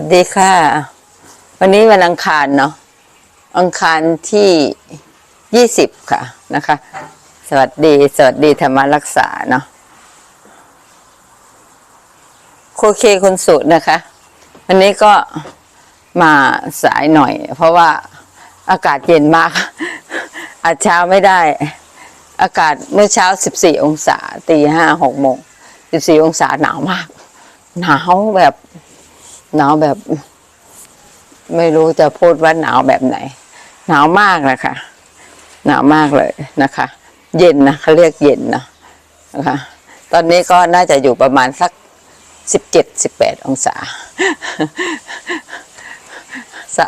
สวัสดีค่ะ วันนี้วันอังคารเนาะอังคารที่ยี่สิบค่ะนะคะ สวัสดี สวัสดีธรรมรักษาเนาะโคเคคนสุดนะคะ วันนี้ก็มาสายหน่อย เพราะว่าอากาศเย็นมาก อาจเช้าไม่ได้ อากาศเมื่อเช้า14องศาตีห้าหกโมง14องศาหนาวมาก หนาวแบบ หนาวแบบ ไม่รู้จะพูดว่าหนาวแบบไหน หนาวมากนะคะ หนาวมากเลยนะคะ เย็นนะเขาเรียกเย็นนะนะคะ ตอนนี้ก็น่าจะอยู่ประมาณสักสิบเจ็ดสิบแปดองศาสระ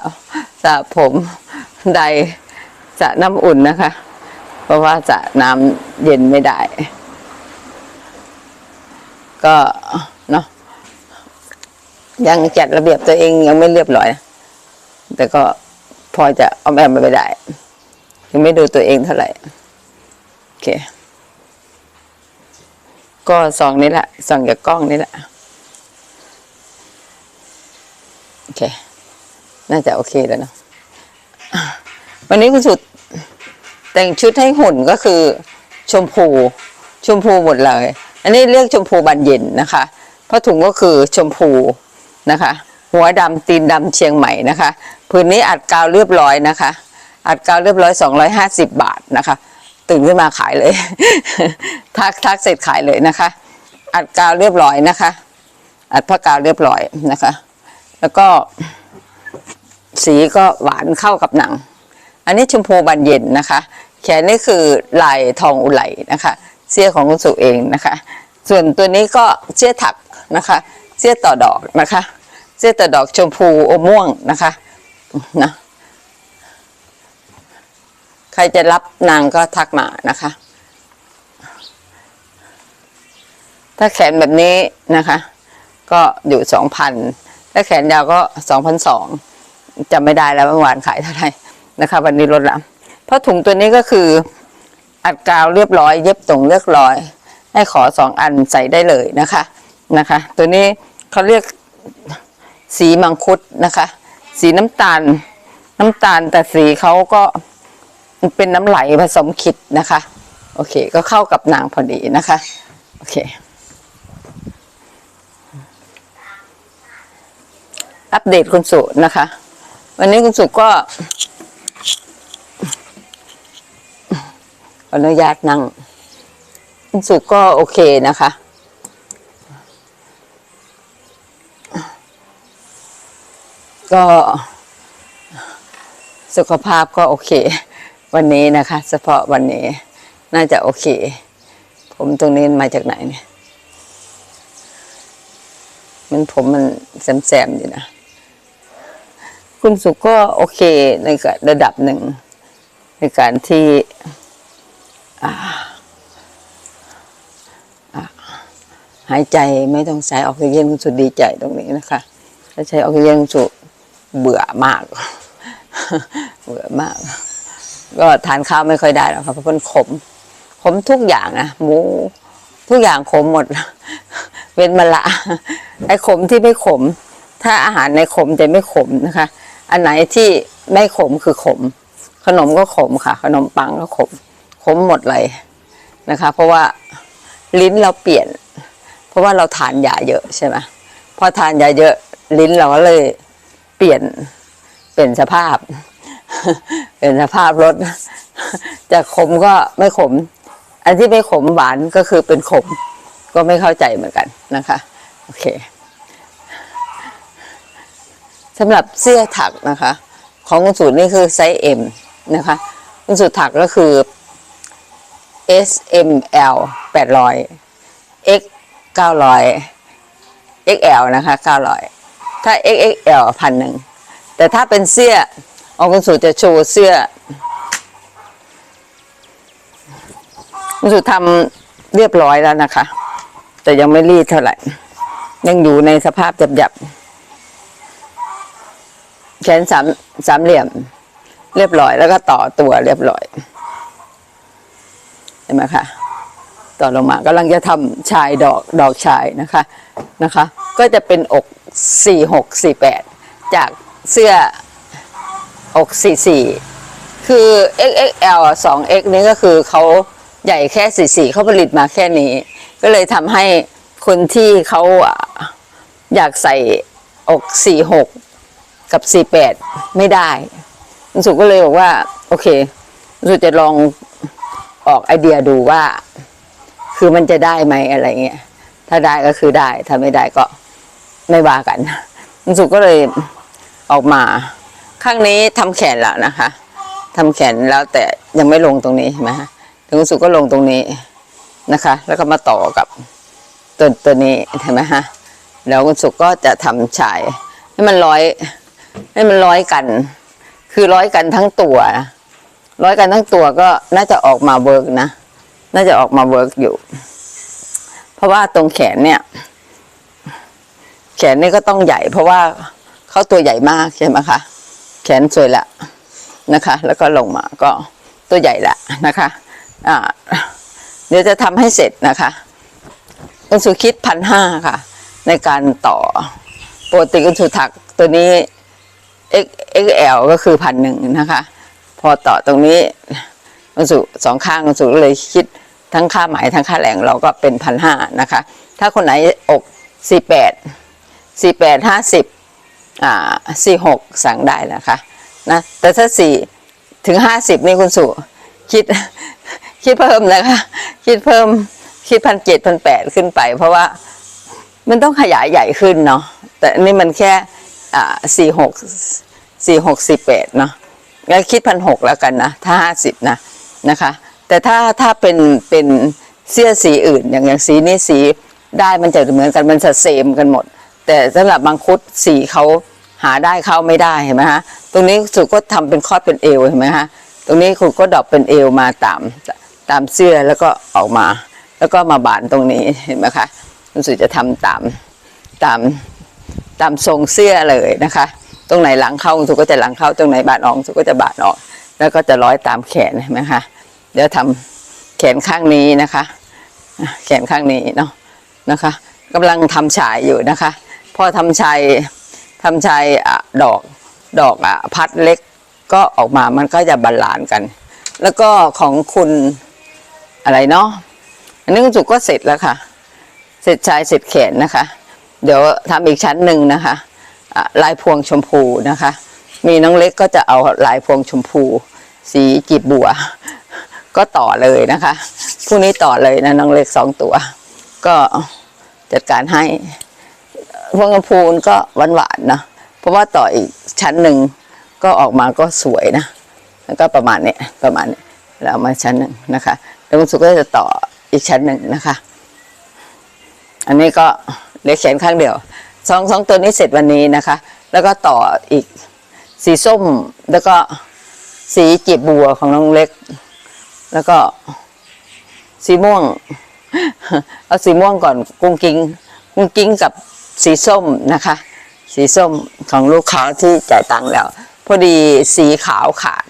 สระผมใดสระน้ำอุ่นนะคะ เพราะว่าสระน้ำเย็นไม่ได้ ก็เนาะ ยังจัดระเบียบตัวเองยังไม่เรียบร้อยนะแต่ก็พอจะเอาแอมไปได้ ยังไม่ดูตัวเองเท่าไหร่ โอเค ก็ส่องนี้แหละส่องจากกล้องนี่แหละ โอเค น่าจะโอเคแล้วเนอะอะวันนี้คุณสุด แต่งชุดให้หุ่นก็คือ ชมพู ชมพูหมดเลย อันนี้เรียกชมพูบานเย็นนะคะผ้าถุงก็คือชมพู นะคะ หัวดำตีนดำเชียงใหม่นะคะพื้นนี้อัดกาวเรียบร้อยนะคะ อัดกาวเรียบร้อยสองร้อยห้าสิบบาทนะคะ ตื่นขึ้นมาขายเลย ทักทักเสร็จขายเลยนะคะ อัดกาวเรียบร้อยนะคะ อัดผ้ากาวเรียบร้อยนะคะ แล้วก็ สีก็หวานเข้ากับหนัง อันนี้ชมพูบานเย็นนะคะ แขนนี่คือลายทองอุไหลนะคะ เสื้อของคุณสุเองนะคะ ส่วนตัวนี้ก็เสื้อถักนะคะ เสื้อต่อดอกนะคะ เสื้อต่อดอกชมพูอมม่วงนะคะนะใครจะรับนางก็ทักมานะคะ ถ้าแขนแบบนี้นะคะ ก็อยู่สองพันถ้าแขนยาวก็สองพันสองจำไม่ได้แล้วเมื่อวานขายเท่าไหร่นะคะ วันนี้ลดละเพราะถุงตัวนี้ก็คืออัดกาวเรียบร้อย เย็บตรงเรียบร้อย ให้ขอสองอันใส่ได้เลยนะคะนะคะ ตัวนี้ เขาเรียกสีมังคุดนะคะ สีน้ำตาล น้ำตาลแต่สีเขาก็เป็นน้ำไหลผสมขิดนะคะ โอเค ก็เข้ากับนางพอดีนะคะ โอเค อัปเดตคุณสุนะคะ วันนี้คุณสุก็ออนุญาตนั่งคุณสุก็โอเคนะคะ ก็สุขภาพก็โอเค วันนี้นะคะ เฉพาะวันนี้น่าจะโอเค ผมตรงนี้มาจากไหนเนี่ย มันผมมันแซมๆอยู่นะ คุณสุก็โอเคในระดับหนึ่ง ในการที่อ่าอ่าหายใจไม่ต้องใช้ออกซิเจนคุณสุดีใจตรงนี้นะคะ ถ้าใช้ออกซิเจนคุณสุ เบื่อมาก เบื่อมาก ก็ทานข้าวไม่ค่อยได้หรอกครับเพราะมันขม ขมทุกอย่างนะหมูทุกอย่างขมหมด เว้นมะละไอ้ขมที่ไม่ขม ถ้าอาหารในขมจะไม่ขมนะคะ อันไหนที่ไม่ขมคือขม ขนมก็ขมค่ะ ขนมปังก็ขม ขมหมดเลยนะคะ เพราะว่าลิ้นเราเปลี่ยน เพราะว่าเราทานยาเยอะใช่ไหมพอทานยาเยอะลิ้นเราก็เลย เปลี่ยนเปลี่ยนสภาพ เปลี่ยนสภาพรสจากขมก็ไม่ขม อันที่ไม่ขมหวานก็คือเป็นขม ก็ไม่เข้าใจเหมือนกันนะคะ โอเคสำหรับเสื้อถักนะคะ ของคุณสูตรนี่คือไซส์ M นะคะคุณสูตรถักก็คือ S M L 800 X 900 XL นะคะ900 ถ้า XXL พันหนึ่งแต่ถ้าเป็นเสื้อองคุณสูตรจะโชว์เสื้อคุณสุทำเรียบร้อยแล้วนะคะ แต่ยังไม่รีดเท่าไหร่ ยังอยู่ในสภาพหยับๆแขนสามสามเหลี่ยม เรียบร้อยแล้วก็ต่อตัวเรียบร้อยเห็นไหมคะต่อลงมากำลังจะทำชายดอกดอกชายนะคะนะคะ ก็จะเป็นอก สี่หกสี่แปดจากเสื้ออกสี่สี่คือ XXL อะ 2X นี้ก็คือเขาใหญ่แค่ 44เขาผลิตมาแค่นี้ ก็เลยทำให้คนที่เขาอยากใส่อก 46 กับ 48 ไม่ได้คุณสุก็เลยบอกว่า โอเคสุจะลองออกไอเดียดูว่า คือมันจะได้ไหมอะไรเงี้ย ถ้าได้ก็คือได้ ถ้าไม่ได้ก็ ไม่ว่ากันคุณสุก็เลยออกมา ข้างนี้ทำแขนแล้วนะคะทำแขนแล้วแต่ยังไม่ลงตรงนี้ใช่ไหมฮะถึงคุณสุก็ลงตรงนี้นะคะ แล้วก็มาต่อกับตัวตัวนี้เห็นไหมฮะแล้วคุณสุก็จะทำชายให้มันร้อย ให้มันร้อยกัน คือร้อยกันทั้งตัวร้อยกันทั้งตัวก็น่าจะออกมาเวิร์กนะ น่าจะออกมาเวิร์กอยู่ เพราะว่าตรงแขนเนี่ย แขนนี่ก็ต้องใหญ่ เพราะว่าเขาตัวใหญ่มากใช่ไหมคะ แขนสวยละนะคะ แล้วก็ลงมาก็ตัวใหญ่ละนะคะอ่าเดี๋ยวจะทำให้เสร็จนะคะคุณสุคิดพันห้าค่ะ ในการต่อปกติคุณสุถักตัวนี้ X XL ก็คือพันหนึ่งนะคะ พอต่อตรงนี้คุณสุสองข้างคุณสุก็เลยคิดทั้งค่าหมายทั้งค่าแรงเราก็เป็นพันห้านะคะ ถ้าคนไหนอกสี่แปด สี่แปดห้าสิบอ่าสี่หกสั่งได้นะคะนะแต่ถ้าสี่ถึงห้าสิบนี่คุณสุคิดคิดเพิ่มนะคะ คิดเพิ่มคิดพันเจ็ดพันแปดขึ้นไป เพราะว่ามันต้องขยายใหญ่ขึ้นเนาะแต่นนี่มันแค่อ่าสี่หกสี่หกสี่แปดเนาะงั้นคิดพันหกแล้วกันนะถ้าห้าสิบนะนะคะ แต่ถ้าถ้าเป็นเป็นเสื้อสีอื่นอย่างอย่างสีนี้สีได้มันจะเหมือนกันมันจะเซมกันหมด แต่สำหรับบางคุดสีเขาหาได้เข้าไม่ได้เห็นไหมฮะตรงนี้สุก็ทำเป็นคอดเป็นเอวเห็นไหมฮะตรงนี้คุณก็ดอปเป็นเอวมาตามตามเสื้อแล้วก็ออกมา แล้วก็มาบานตรงนี้เห็นไหมคะคุณสุจะทำตามตามตามทรงเสื้อเลยนะคะ ตรงไหนหลังเข้าสุก็จะหลังเข้าตรงไหนบานออกสุก็จะบานออก แล้วก็จะร้อยตามแขนเห็นไหมคะเดี๋ยวทำแขนข้างนี้นะคะอะแขนข้างนี้เนาะนะคะกำลังทำชายอยู่นะคะ พอทำชายทำชายอะดอกดอกอะพัดเล็กก็ออกมามันก็จะบาลานซ์กัน แล้วก็ของคุณอะไรเนาะอันนี้คุณจุกก็เสร็จแล้วค่ะ เสร็จชายเสร็จแขนนะคะ เดี๋ยวทำอีกชั้นหนึ่งนะคะะลายพวงชมพูนะคะ มีน้องเล็กก็จะเอาลายพวงชมพู สีจีบบัว ก็ต่อเลยนะคะพรุ่งนี้ต่อเลยนะน้องเล็กสองตัว ก็จัดการให้ พวงกระพูนก็หวานหวานนะเพราะว่าต่ออีกชั้นหนึ่งก็ออกมาก็สวยนะ แล้วก็ประมาณนี้ประมาณนี้แล้วมาชั้นหนึ่งนะคะแล้วคุณสุก็จะต่ออีกชั้นหนึ่งนะคะ อันนี้ก็เลือแขนข้างเดียวสองสองตัวนี้เสร็จวันนี้นะคะ แล้วก็ต่ออีกสีส้มแล้วก็สีจีบบัวของน้องเล็ก แล้วก็สีม่วง เอาสีม่วงก่อนกุ้งกิ้งกุ้งกิ้งกับ สีส้มนะคะ สีส้มของลูกค้าที่จ่ายตังค์แล้ว พอดีสีขาวขาด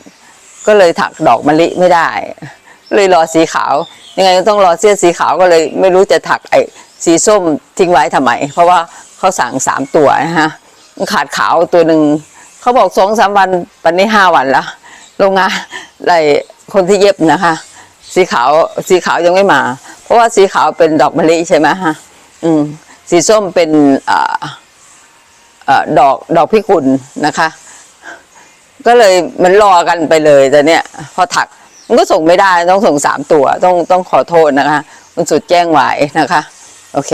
ก็เลยถักดอกมะลิไม่ได้ เลยรอสีขาว ยังไงก็ต้องรอเสื้อสีขาวก็เลยไม่รู้จะถักไอ้สีส้มทิ้งไว้ทำไม เพราะว่าเขาสั่งสามตัวนะฮะขาดขาวตัวหนึ่งเขาบอกสองสามวันปันนี้ห้าวันละโรงงานไรคนที่เย็บนะคะ สีขาวสีขาวยังไม่มา เพราะว่าสีขาวเป็นดอกมะลิใช่ไหมฮะ อืม สีส้มเป็นออดอกดอกพิกุลนะคะ ก็เลยมันรอกันไปเลยแต่เนี้ยพอถักมันก็ส่งไม่ได้ต้องส่งสามตัว ต้องต้องขอโทษนะคะมันสุดแจ้งไว้นะคะ โอเค